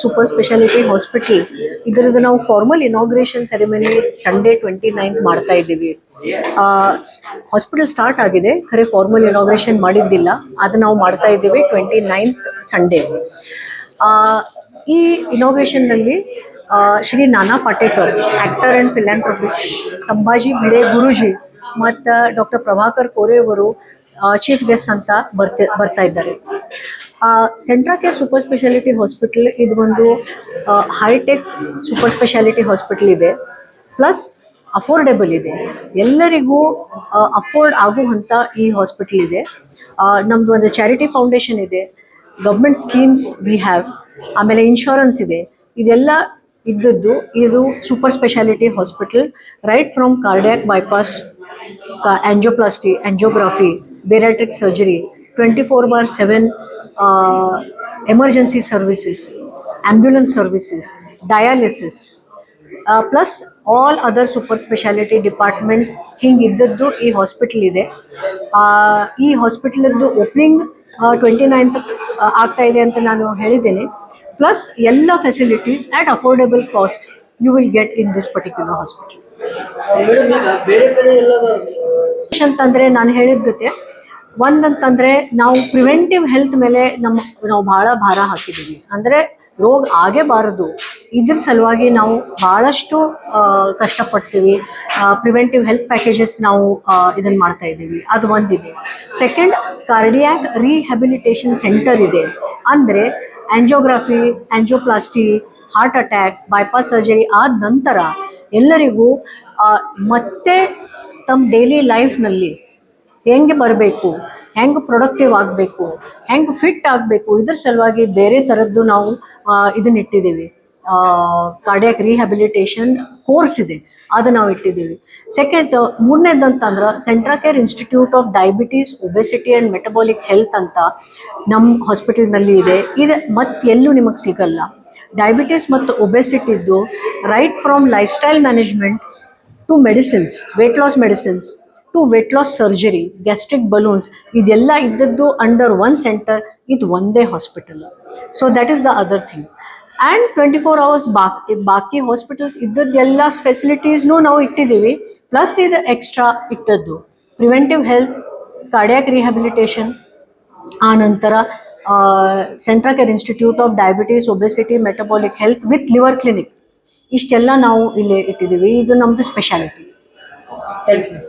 Super speciality hospital ಇದರದ್ದು ನಾವು formal inauguration ceremony Sunday twenty ninth ಮಾಡ್ತಾ ಇದ್ದೀವಿ. ಹಾಸ್ಪಿಟಲ್ ಸ್ಟಾರ್ಟ್ ಆಗಿದೆ. ಖರೆ ಫಾರ್ಮಲ್ ಇನಾಗ್ರೇಷನ್ ಮಾಡಿದ್ದಿಲ್ಲ. ಅದು ನಾವು ಮಾಡ್ತಾ ಇದ್ದೀವಿ ಟ್ವೆಂಟಿ ನೈನ್ತ್ ಸಂಡೇ ಈ ಇನಾಗ್ರೇಷನ್ನಲ್ಲಿ Shri Nana Patekar actor and philanthropist Sambhaji Bile Guruji ಮತ್ತು ಡಾಕ್ಟರ್ ಪ್ರಭಾಕರ್ ಕೋರೆ ಅವರು ಚೀಫ್ ಗೆಸ್ಟ್ ಅಂತ ಬರ್ತಿ, ಬರ್ತಾ ಇದ್ದಾರೆ. Centra Care super speciality hospital ಇದು ಒಂದು hi tech super speciality hospital ಇದೆ. ಪ್ಲಸ್ ಅಫೋರ್ಡೆಬಲ್ ಇದೆ. ಎಲ್ಲರಿಗೂ ಅಫೋರ್ಡ್ ಆಗುವಂಥ ಈ ಹಾಸ್ಪಿಟಲ್ ಇದೆ. ಆ, ನಮ್ದು ಒಂದು ಚಾರಿಟಿ ಫೌಂಡೇಶನ್ ಇದೆ. ಗೌರ್ಮೆಂಟ್ ಸ್ಕೀಮ್ಸ್ ವಿ ಹ್ಯಾವ್ ಆಮೇಲೆ ಇನ್ಶೂರೆನ್ಸ್ ಇದೆ. ಇದೆಲ್ಲ ಇದ್ದದ್ದು ಇದು super speciality hospital right from cardiac bypass angioplasty angiography bariatric surgery twenty four bar seven emergency services ambulance services dialysis plus all other super speciality departments ಹಿಂಗೆ ಇದ್ದದ್ದು ಈ hospital ಇದೆ. ಈ ಹಾಸ್ಪಿಟಲದ್ದು ಓಪನಿಂಗ್ ಟ್ವೆಂಟಿ ನೈನ್ತ್ ಆಗ್ತಾ ಇದೆ ಅಂತ ನಾನು ಹೇಳಿದ್ದೇನೆ. ಪ್ಲಸ್ ಎಲ್ಲ facilities at affordable cost you will get in this particular hospital ಅಂತಂದ್ರೆ ನಾನು ಹೇಳಿದ್ದಕ್ಕೆ ಒಂದಂತಂದ್ರೆ ನಾವು ಪ್ರಿವೆಂಟಿವ್ ಹೆಲ್ತ್ ಮೇಲೆ ನಮ್ಮ, ನಾವು ಬಹಳ ಭಾರ ಹಾಕಿದ್ದೀವಿ. ಅಂದ್ರೆ ರೋಗ ಆಗೇಬಾರದು. ಇದ್ರ ಸಲುವಾಗಿ ನಾವು ಬಹಳಷ್ಟು ಕಷ್ಟಪಡ್ತೀವಿ. ಪ್ರಿವೆಂಟಿವ್ ಹೆಲ್ತ್ ಪ್ಯಾಕೇಜಸ್ ನಾವು ಇದನ್ನು ಮಾಡ್ತಾ ಇದ್ದೀವಿ. ಅದು ಒಂದಿದೆ. ಸೆಕೆಂಡ್ ಕಾರ್ಡಿಯಾಕ್ ರೀಹ್ಯಾಬಿಲಿಟೇಷನ್ ಸೆಂಟರ್ ಇದೆ. ಅಂದರೆ angiography angioplasty heart attack bypass surgery ಆದ ನಂತರ ಎಲ್ಲರಿಗೂ ಮತ್ತೆ ತಮ್ಮ ಡೈಲಿ ಲೈಫ್ನಲ್ಲಿ ಹೆಂಗೆ ಬರಬೇಕು, ಹೆಂಗೆ ಪ್ರೊಡಕ್ಟಿವ್ ಆಗಬೇಕು, ಹೆಂಗೆ ಫಿಟ್ ಆಗಬೇಕು, ಇದ್ರ ಸಲುವಾಗಿ ಬೇರೆ ಥರದ್ದು ನಾವು ಇದನ್ನ ಇಟ್ಟಿದ್ದೀವಿ. ಕಾರ್ಡಿಯಾಕ್ ರಿಹ್ಯಾಬಿಲಿಟೇಷನ್ ಕೋರ್ಸ್ ಇದೆ, ಅದು ನಾವು ಇಟ್ಟಿದ್ದೀವಿ. Second ಮೂರನೇದಂತಂದ್ರೆ Centra Care Institute of Diabetes Obesity and Metabolic Health ಅಂತ ನಮ್ಮ ಹಾಸ್ಪಿಟಲ್ನಲ್ಲಿ ಇದೆ. ಇದು ಮತ್ತೆ ಎಲ್ಲೂ ನಿಮಗೆ ಸಿಗಲ್ಲ. ಡಯಾಬಿಟೀಸ್ ಮತ್ತು ಒಬೆಸಿಟಿದ್ದು right from lifestyle management to medicines weight loss medicines to weight loss surgery gastric balloons ಇದೆಲ್ಲ ಇದ್ದದ್ದು ಅಂಡರ್ ಒನ್ ಸೆಂಟರ್ ಇದು ಒಂದೇ hospital so that is the other thing and twenty four hours ಬಾಕಿ ಬಾಕಿ ಹಾಸ್ಪಿಟಲ್ಸ್ ಇದ್ದದ್ದೆಲ್ಲ ಫೆಸಿಲಿಟೀಸ್ನೂ ನಾವು ಇಟ್ಟಿದ್ದೀವಿ. ಪ್ಲಸ್ ಇದು ಎಕ್ಸ್ಟ್ರಾ ಇಟ್ಟದ್ದು. ಪ್ರಿವೆಂಟಿವ್ ಹೆಲ್ತ್ ಕಾರ್ಡಿಯಾಕ್ ರಿಹ್ಯಾಬಿಲಿಟೇಷನ್ ಆ ನಂತರ Centra Care Institute of Diabetes Obesity Metabolic Health with liver clinic ಇಷ್ಟೆಲ್ಲ ನಾವು ಇಲ್ಲಿ ಇಟ್ಟಿದ್ದೀವಿ. ಇದು ನಮ್ಮದು ಸ್ಪೆಷಾಲಿಟಿ ಥ್ಯಾಂಕ್ ಯು